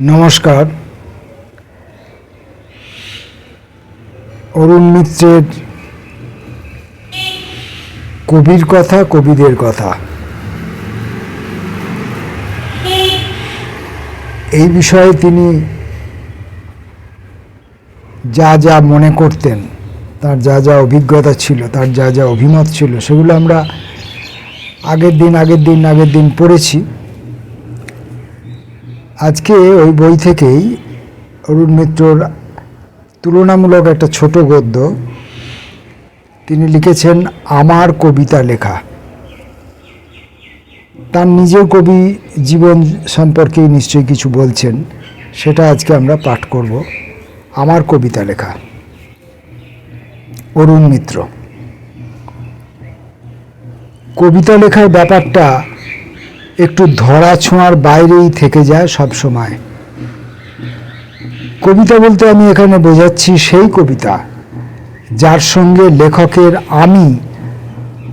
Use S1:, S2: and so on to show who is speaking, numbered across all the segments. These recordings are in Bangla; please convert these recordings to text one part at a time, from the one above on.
S1: নমস্কার। অরুণ মিত্রের কবির কথা, কবিদের কথা। এই বিষয়ে তিনি যা যা মনে করতেন, তার যা যা অভিজ্ঞতা ছিল, তার যা যা অভিমত ছিল, সেগুলো আমরা আগের দিন আগের দিন আগের দিন পড়েছি। আজকে ওই বই থেকেই অরুণ মিত্রর তুলনামূলক একটা ছোট গদ্য। তিনি লিখেছেন, আমার কবিতা লেখা। তার নিজের কবি জীবন সম্পর্কেই নিশ্চয়ই কিছু বলছেন, সেটা আজকে আমরা পাঠ করব। আমার কবিতা লেখা। অরুণ মিত্র। কবিতা লেখার ব্যাপারটা একটু ধরা ছোঁয়ার বাইরেই থেকে যায় সব সময়। কবিতা বলতে আমি এখানে বোঝাচ্ছি সেই কবিতা, যার সঙ্গে লেখকের আমি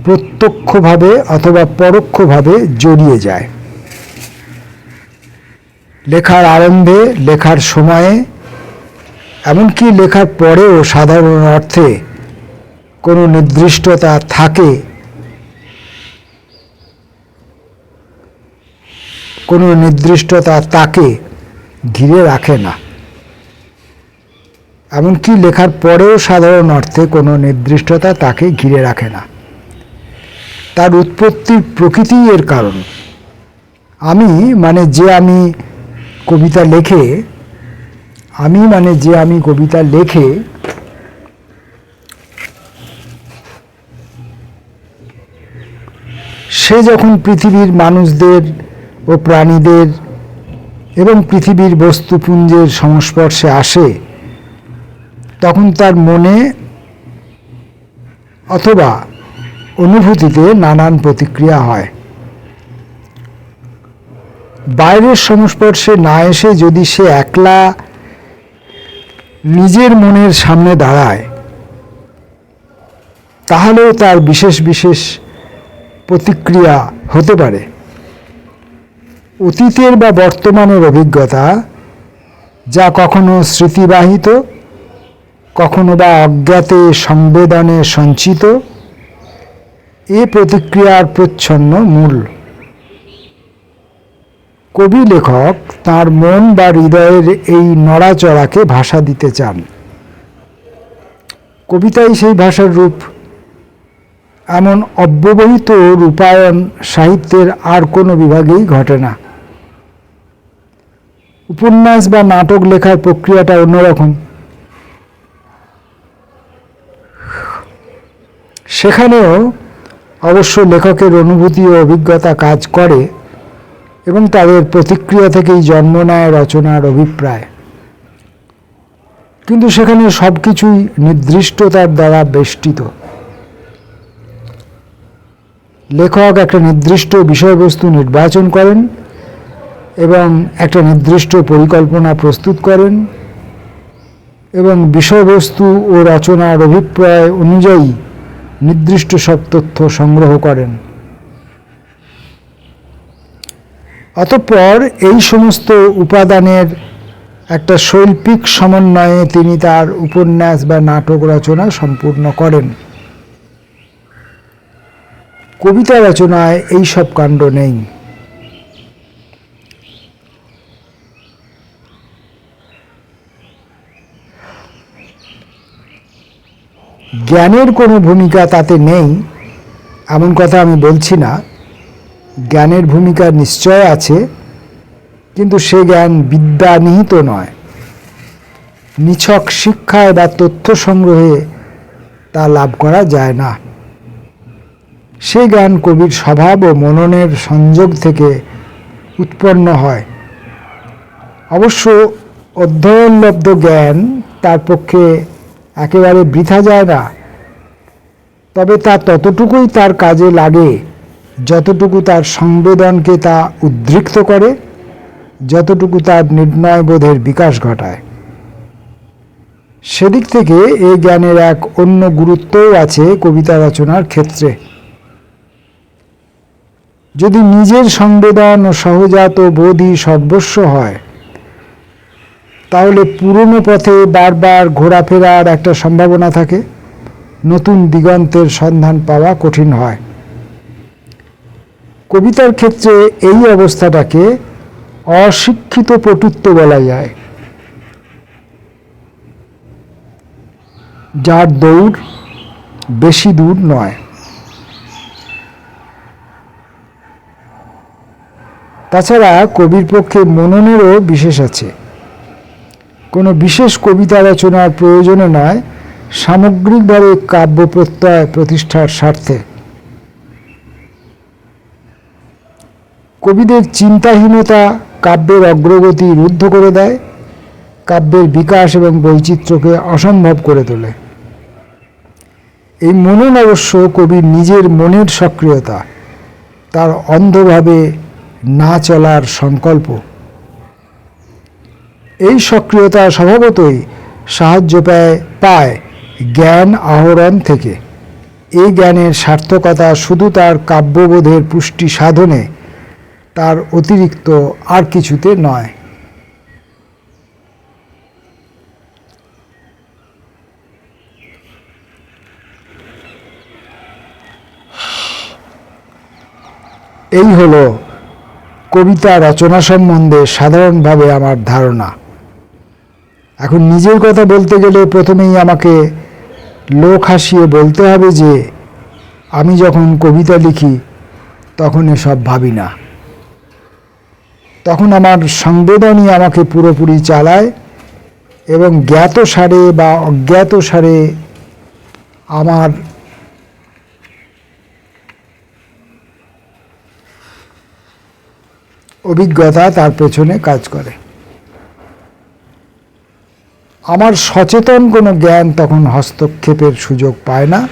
S1: প্রত্যক্ষভাবে অথবা পরোক্ষভাবে জড়িয়ে যায়। লেখার আরম্ভে, লেখার সময়ে, এমনকি লেখার পরেও সাধারণ অর্থে কোনো নির্দিষ্টতা থাকে কোনো নির্দিষ্টতা তাকে ঘিরে রাখে না। এমনকি লেখার পরেও সাধারণ অর্থে কোনো নির্দিষ্টতা তাকে ঘিরে রাখে না। তার উৎপত্তির প্রকৃতি এর কারণ। আমি মানে যে আমি কবিতা লেখে, আমি মানে যে আমি কবিতা লেখে, সে যখন পৃথিবীর মানুষদের ও প্রাণীদের এবং পৃথিবীর বস্তুপুঞ্জের সংস্পর্শে আসে, তখন তার মনে অথবা অনুভূতিতে নানান প্রতিক্রিয়া হয়। বাইরের সংস্পর্শে না এসে যদি সে একলা নিজের মনের সামনে দাঁড়ায়, তাহলেও তার বিশেষ বিশেষ প্রতিক্রিয়া হতে পারে। অতীতের বা বর্তমানের অভিজ্ঞতা, যা কখনো স্মৃতিবাহিত, কখনো বা অজ্ঞাতে সংবেদনে সঞ্চিত, এ প্রতিক্রিয়ার প্রচ্ছন্ন মূল। কবি লেখক তার মন বা হৃদয়ের এই নড়াচড়াকে ভাষা দিতে চান। কবিতাই সেই ভাষার রূপ। এমন অব্যবহিত রূপায়ণ সাহিত্যের আর কোনো বিভাগেই ঘটে না। উপন্যাস বা নাটক লেখার প্রক্রিয়াটা অন্যরকম। সেখানেও অবশ্য লেখকের অনুভূতি ও অভিজ্ঞতা কাজ করে এবং তাদের প্রতিক্রিয়া থেকেই জন্ম নেয় রচনার অভিপ্রায়। কিন্তু সেখানে সব কিছুই নির্দিষ্টতার দ্বারা বেষ্টিত। লেখক একটা নির্দিষ্ট বিষয়বস্তু নির্বাচন করেন এবং একটা নির্দিষ্ট পরিকল্পনা প্রস্তুত করেন এবং বিষয়বস্তু ও রচনার অভিপ্রায় অনুযায়ী নির্দিষ্ট সব তথ্য সংগ্রহ করেন। অতঃপর এই সমস্ত উপাদানের একটা শৈল্পিক সমন্বয়ে তিনি তার উপন্যাস বা নাটক রচনা সম্পূর্ণ করেন। কবিতা রচনায় এই সব কাণ্ড নেই। জ্ঞানের কোনো ভূমিকা তাতে নেই, এমন কথা আমি বলছি না। জ্ঞানের ভূমিকা নিশ্চয় আছে, কিন্তু সে জ্ঞান বিদ্যা নিহিত নয়। নিছক শিক্ষায় বা তথ্য সংগ্রহে তা লাভ করা যায় না। সে জ্ঞান কবির স্বভাব ও মননের সংযোগ থেকে উৎপন্ন হয়। অবশ্য অধ্যয়নলব্ধ জ্ঞান তার পক্ষে একেবারে বৃথা যায় না তবে তা ততটুকুই তার কাজে লাগে, যতটুকু তার সংবেদনকে তা উদ্রিক্ত করে, যতটুকু তার নির্ণয় বোধের বিকাশ ঘটায়। সেদিক থেকে এই জ্ঞানের এক অন্য গুরুত্বও আছে কবিতা রচনার ক্ষেত্রে। যদি নিজের সংবেদন ও সহজাত বোধই সর্বস্ব হয় তাহলে পুরনো পথে বারবার ঘোরাফেরার একটা সম্ভাবনা থাকে। নতুন দিগন্তের সন্ধান পাওয়া কঠিন হয়। কবিতার ক্ষেত্রে এই অবস্থাটাকে অশিক্ষিত পটুত্ব বলা যায়। যার দৌড় বেশি দূর নয়। তাছাড়া কবির পক্ষে মননেরও বিশেষ আছে। বিশেষ কবিতা রচনার প্রয়োজনে নয়, সামগ্রিকভাবে কাব্য প্রত্যয় প্রতিষ্ঠার স্বার্থে। কবিদের চিন্তাহীনতা কাব্যের অগ্রগতি রুদ্ধ করে দেয়, কাব্যের বিকাশ এবং বৈচিত্র্যকে অসম্ভব করে তোলে। এই মনন অবশ্য কবির নিজের মনের সক্রিয়তা, তার অন্ধভাবে না চলার সংকল্প। এই সক্রিয়তা স্বভাবতই সাহায্য পায় পায় জ্ঞান আহরণ থেকে। এই জ্ঞানের সার্থকতা শুধু তার কাব্যবোধের পুষ্টি সাধনে, তার অতিরিক্ত আর কিছুতে নয়। এই হলো কবিতা রচনা সম্বন্ধে সাধারণভাবে আমার ধারণা। এখন নিজের কথা বলতে গেলে প্রথমেই আমাকে লোক হাসিয়ে বলতে হবে যে, আমি যখন কবিতা লিখি, তখন এসব ভাবি না। তখন আমার সংবেদনই আমাকে পুরোপুরি চালায় এবং জ্ঞাত সারে বা অজ্ঞাত সারে আমার অভিজ্ঞতা তার পেছনে কাজ করে। আমার সচেতন কোনো জ্ঞান তখন হস্তক্ষেপের সুযোগ পায় না।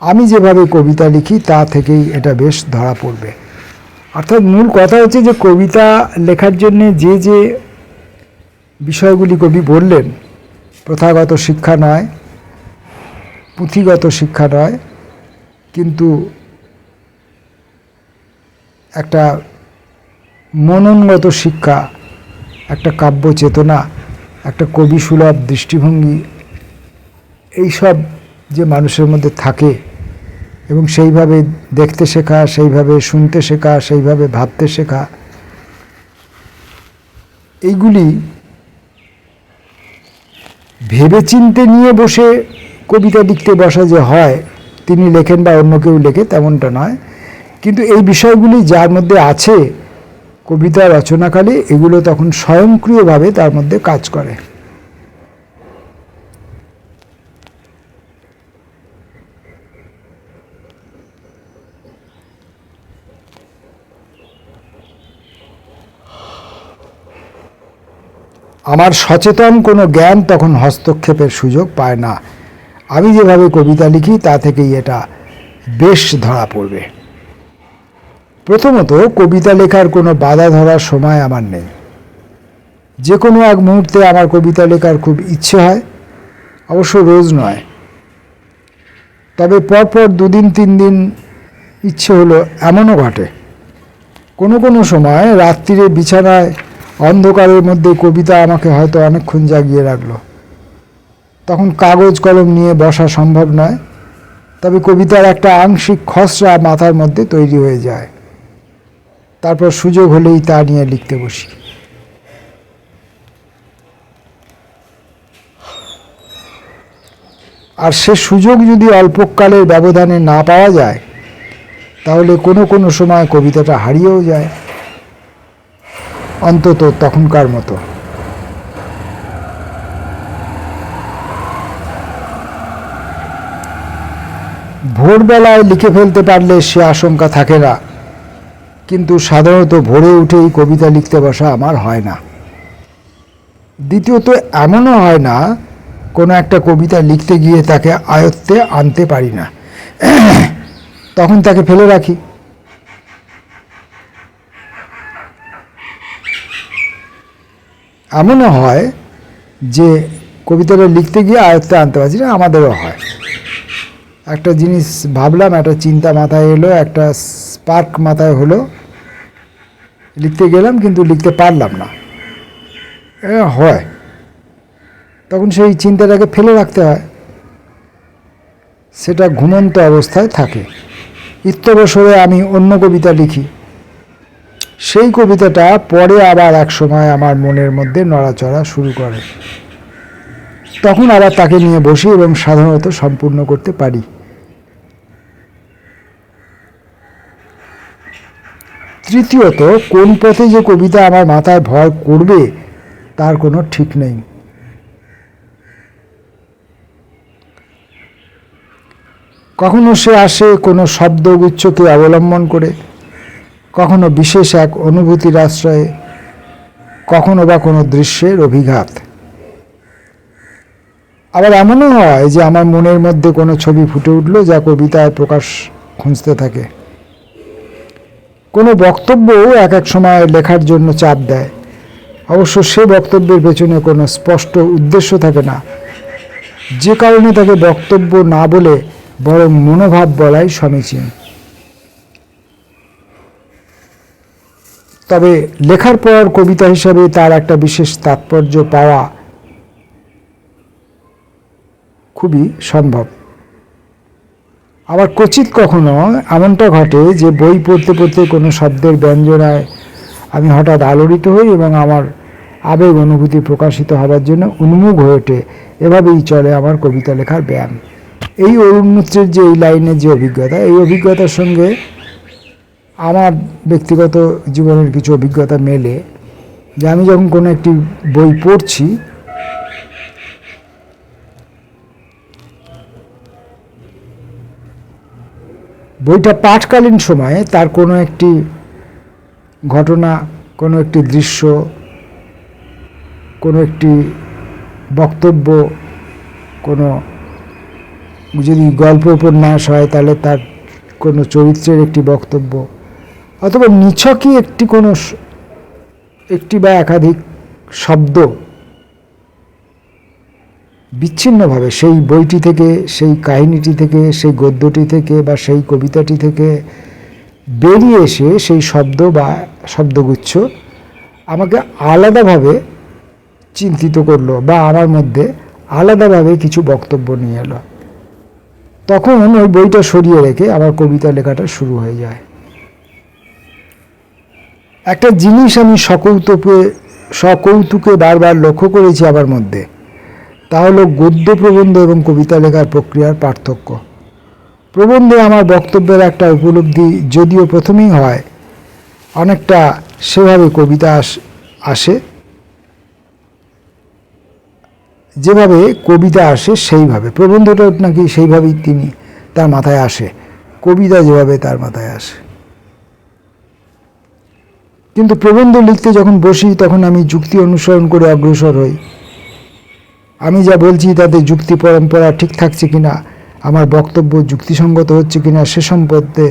S1: আমি যেভাবে কবিতা লিখি, তা থেকেই এটা বেশ ধরা পড়বে। অর্থাৎ মূল কথা হচ্ছে যে, কবিতা লেখার জন্যে যে যে বিষয়গুলি কবি বললেন, প্রথাগত শিক্ষা নয়, পুঁথিগত শিক্ষা নয়, কিন্তু একটা মননগত শিক্ষা, একটা কাব্য চেতনা একটা কবি সুলভ দৃষ্টিভঙ্গি, এইসব যে মানুষের মধ্যে থাকে এবং সেইভাবে দেখতে শেখা, সেইভাবে শুনতে শেখা, সেইভাবে ভাবতে শেখা, এইগুলি ভেবেচিন্তে নিয়ে বসে কবিতা লিখতে বসা যে হয়, তিনি লেখেন বা অন্য কেউ লেখে তেমনটা নয়। কিন্তু এই বিষয়গুলি যার মধ্যে আছে কবিতা রচনাকালে এগুলো তখন স্বয়ংক্রিয়ভাবে তার মধ্যে কাজ করে। আমার সচেতন কোনো জ্ঞান তখন হস্তক্ষেপের সুযোগ পায় না। আমি যেভাবে কবিতা লিখি, তা থেকেই এটা বেশ ধরা পড়বে। প্রথমত কবিতা লেখার কোনো বাধা ধরার সময় আমার নেই। যে কোনো এক মুহূর্তে আমার কবিতা লেখার খুব ইচ্ছে হয়, অবশ্য রোজ নয়। তবে পরপর দুদিন, তিন দিন ইচ্ছে হলো এমনও ঘটে। কোনো কোনো সময় রাত্রিরে বিছানায় অন্ধকারের মধ্যে কবিতা আমাকে হয়তো অনেকক্ষণ জাগিয়ে রাখল। তখন কাগজ কলম নিয়ে বসা সম্ভব নয়, তবে কবিতার একটা আংশিক খসড়া মাথার মধ্যে তৈরি হয়ে যায়। তারপর সুযোগ হলেই তা নিয়ে লিখতে বসি। আর সে সুযোগ যদি অল্পকালের ব্যবধানে না পাওয়া যায়, তাহলে কোনো কোনো সময় কবিতাটা হারিয়েও যায়। অন্তত তখনকার মতো। ভোরবেলায় লিখে ফেলতে পারলে সে আশঙ্কা থাকে না। কিন্তু সাধারণত ভোরে উঠেই কবিতা লিখতে বসা আমার হয় না। দ্বিতীয়ত, এমনও হয় না, কোনো একটা কবিতা লিখতে গিয়ে তাকে আয়ত্তে আনতে পারি না। তখন তাকে ফেলে রাখি। এমনও হয় যে কবিতাটা লিখতে গিয়ে আয়ত্তে আনতে পারছি না, আমাদেরও হয়। একটা জিনিস ভাবলাম, একটা চিন্তা মাথায় এলো, একটা স্পার্ক মাথায় হলো লিখতে গেলাম কিন্তু লিখতে পারলাম না। হয়। তখন সেই চিন্তাটাকে ফেলে রাখতে হয়। সেটা ঘুমন্ত অবস্থায় থাকে। ইত্যবসরে আমি অন্য কবিতা লিখি। সেই কবিতাটা পরে আবার এক সময় আমার মনের মধ্যে নড়াচড়া শুরু করে। তখন আবার তাকে নিয়ে বসি এবং সাধারণত সম্পূর্ণ করতে পারি। তৃতীয়ত, কোন পথে যে কবিতা আমার মাথায় ভর করবে, তার কোনো ঠিক নেই। কখনো সে আসে কোনো শব্দগুচ্ছকে অবলম্বন করে, কখনো বিশেষ এক অনুভূতির আশ্রয়ে, কখনো বা কোনো দৃশ্যের অভিঘাত। আবার এমনও হয় যে আমার মনের মধ্যে কোনো ছবি ফুটে উঠল যা কবিতায় প্রকাশ খুঁজতে থাকে। কোনো বক্তব্যও এক এক সময় লেখার জন্য চাপ দেয়। অবশ্য সে বক্তব্যের পেছনে কোনো স্পষ্ট উদ্দেশ্য থাকে না। যে কারণে তাকে বক্তব্য না বলে বরং মনোভাব বলাই সমীচীন। তবে লেখার পর কবিতা হিসাবে তার একটা বিশেষ তাৎপর্য পাওয়া খুবই সম্ভব। আবার কচিত কখনো এমনটা ঘটে যে বই পড়তে পড়তে কোনো শব্দের ব্যঞ্জনায় আমি হঠাৎ আলোড়িত হই এবং আমার আবেগ অনুভূতি প্রকাশিত হবার জন্য উন্মুখ হয়ে ওঠে। এভাবেই চলে আমার কবিতা লেখার ব্যায়াম। এই অরুণ মিত্রের যে এই লাইনের যে অভিজ্ঞতা, এই অভিজ্ঞতার সঙ্গে আমার ব্যক্তিগত জীবনের কিছু অভিজ্ঞতা মেলে। যে আমি যখন কোনো একটি বই পড়ছি বইটা পাঠকালীন সময়ে তার কোনো একটি ঘটনা, কোনো একটি দৃশ্য, কোনো একটি বক্তব্য, কোনো যদি গল্প, উপন্যাস হয় তাহলে তার কোনো চরিত্রের একটি বক্তব্য অথবা নিছকই একটি কোনো একটি বা একাধিক শব্দ বিচ্ছিন্নভাবে সেই বইটি থেকে, সেই কাহিনীটি থেকে, সেই গদ্যটি থেকে বা সেই কবিতাটি থেকে বেরিয়ে এসে সেই শব্দ বা শব্দগুচ্ছ আমাকে আলাদাভাবে চিন্তিত করল বা আমার মধ্যে আলাদাভাবে কিছু বক্তব্য নিয়ে এলো। তখন ওই বইটা সরিয়ে রেখে আমার কবিতা লেখাটা শুরু হয়ে যায়। একটা জিনিস আমি সকৌতুকে সকৌতুকে বারবার লক্ষ্য করেছি আমার মধ্যে। তা হলো গদ্য প্রবন্ধ এবং কবিতা লেখার প্রক্রিয়ার পার্থক্য। প্রবন্ধে আমার বক্তব্যের একটা উপলব্ধি যদিও প্রথমেই হয়, অনেকটা সেভাবে কবিতা আসে যেভাবে কবিতা আসে সেইভাবে প্রবন্ধটাও নাকি সেইভাবেই তিনি তার মাথায় আসে, কবিতা যেভাবে তার মাথায় আসে। কিন্তু প্রবন্ধ লিখতে যখন বসি তখন আমি যুক্তি অনুসরণ করে অগ্রসর হই। আমি যা বলছি তাতে যুক্তি পরম্পরা ঠিক থাকছে কিনা, আমার বক্তব্য যুক্তিসঙ্গত হচ্ছে কিনা সে সম্পর্কে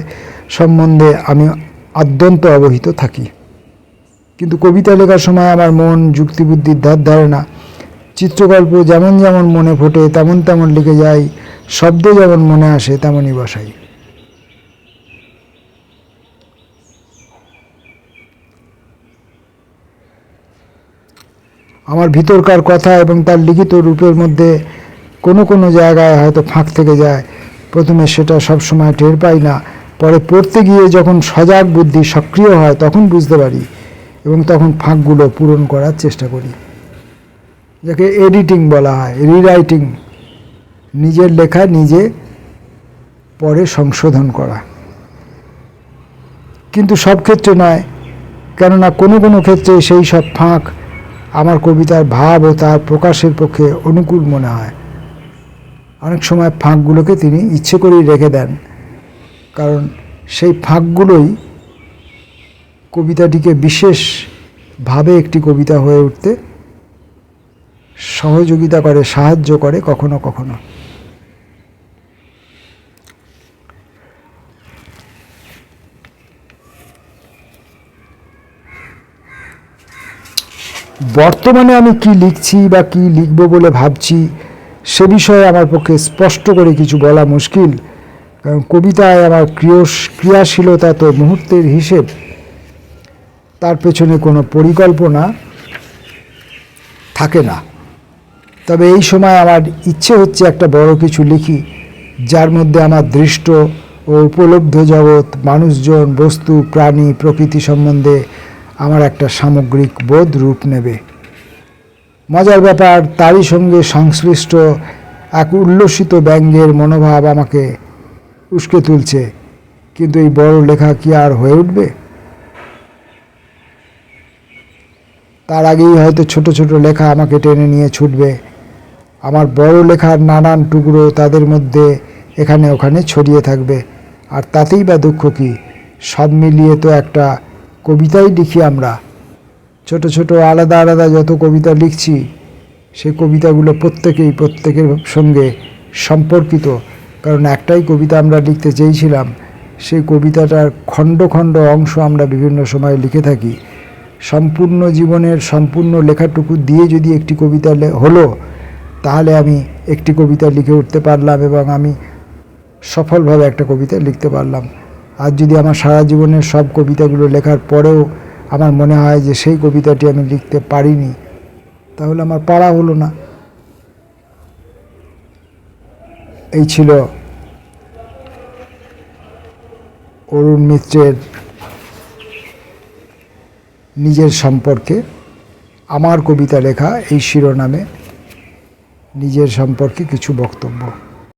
S1: সম্বন্ধে আমি আদ্যন্ত অবহিত থাকি। কিন্তু কবিতা লেখার সময় আমার মন যুক্তিবুদ্ধির ধার ধারে না। চিত্রকল্প যেমন যেমন মনে ফোটে, তেমন তেমন লিখে যাই, শব্দ যেমন মনে আসে, তেমনই বসাই। আমার ভিতরকার কথা এবং তার লিখিত রূপের মধ্যে কোনো কোনো জায়গায় হয়তো ফাঁক থেকে যায়। প্রথমে সেটা সব সময় টের পাই না। পরে পড়তে গিয়ে যখন সজাগ বুদ্ধি সক্রিয় হয়, তখন বুঝতে পারি এবং তখন ফাঁকগুলো পূরণ করার চেষ্টা করি। যাকে এডিটিং বলা হয়, রিরাইটিং। নিজের লেখা নিজে পরে সংশোধন করা। কিন্তু সব ক্ষেত্রে নয়, কেননা কোনো কোনো ক্ষেত্রে সেই সব ফাঁক আমার কবিতার ভাব ও তার প্রকাশের পক্ষে অনুকূল মনে হয়। অনেক সময় ফাঁকগুলোকে তিনি ইচ্ছে করেই রেখে দেন, কারণ সেই ফাঁকগুলোই কবিতাটিকে বিশেষভাবে একটি কবিতা হয়ে উঠতে সহযোগিতা করে, সাহায্য করে কখনো কখনো। বর্তমানে আমি কি লিখছি বা কি লিখব বলে ভাবছি, সে বিষয়ে আমার পক্ষে স্পষ্ট করে কিছু বলা মুশকিল। কারণ কবিতায় আমার ক্রিয়স, ক্রিয়াশীলতা তো মুহূর্তের হিসেব। তার পেছনে কোনো পরিকল্পনা থাকে না। তবে এই সময় আমার ইচ্ছে হচ্ছে একটা বড় কিছু লিখি, যার মধ্যে আমার দৃষ্ট ও উপলব্ধ জগৎ, মানুষজন, বস্তু, প্রাণী, প্রকৃতি সম্বন্ধে আমার একটা সামগ্রিক বোধ রূপ নেবে। মজার ব্যাপার, তারই সঙ্গে সংশ্লিষ্ট এক উল্লসিত ব্যঙ্গের মনোভাব আমাকে উস্কে তুলছে। কিন্তু এই বড় লেখা কি আর হয়ে উঠবে? তার আগেই হয়তো ছোট ছোট লেখা আমাকে টেনে নিয়ে ছুটবে। আমার বড় লেখার নানান টুকরো তাদের মধ্যে এখানে ওখানে ছড়িয়ে থাকবে। আর তাতেই বা দুঃখ কি? সব মিলিয়ে তো একটা কবিতাই লিখি আমরা। ছোট ছোট আলাদা আলাদা যত কবিতা লিখছি সেই কবিতাগুলো প্রত্যেকেই প্রত্যেকের সঙ্গে সম্পর্কিত। কারণ একটাই কবিতা আমরা লিখতে চেয়েছিলাম, সেই কবিতাটার খণ্ড খণ্ড অংশ আমরা বিভিন্ন সময় লিখে থাকি। সম্পূর্ণ জীবনের সম্পূর্ণ লেখাটুকু দিয়ে যদি একটি কবিতা হলো, তাহলে আমি একটি কবিতা লিখে উঠতে পারলাম এবং আমি সফলভাবে একটা কবিতা লিখতে পারলাম। আর যদি আমার সারা জীবনের সব কবিতাগুলো লেখার পরেও আমার মনে হয় যে সেই কবিতাটি আমি লিখতে পারিনি, তাহলে আমার পাড়া হলো না। এই ছিল অরুণ মিত্রের নিজের সম্পর্কে, আমার কবিতা লেখা এই শিরোনামে নিজের সম্পর্কে কিছু বক্তব্য।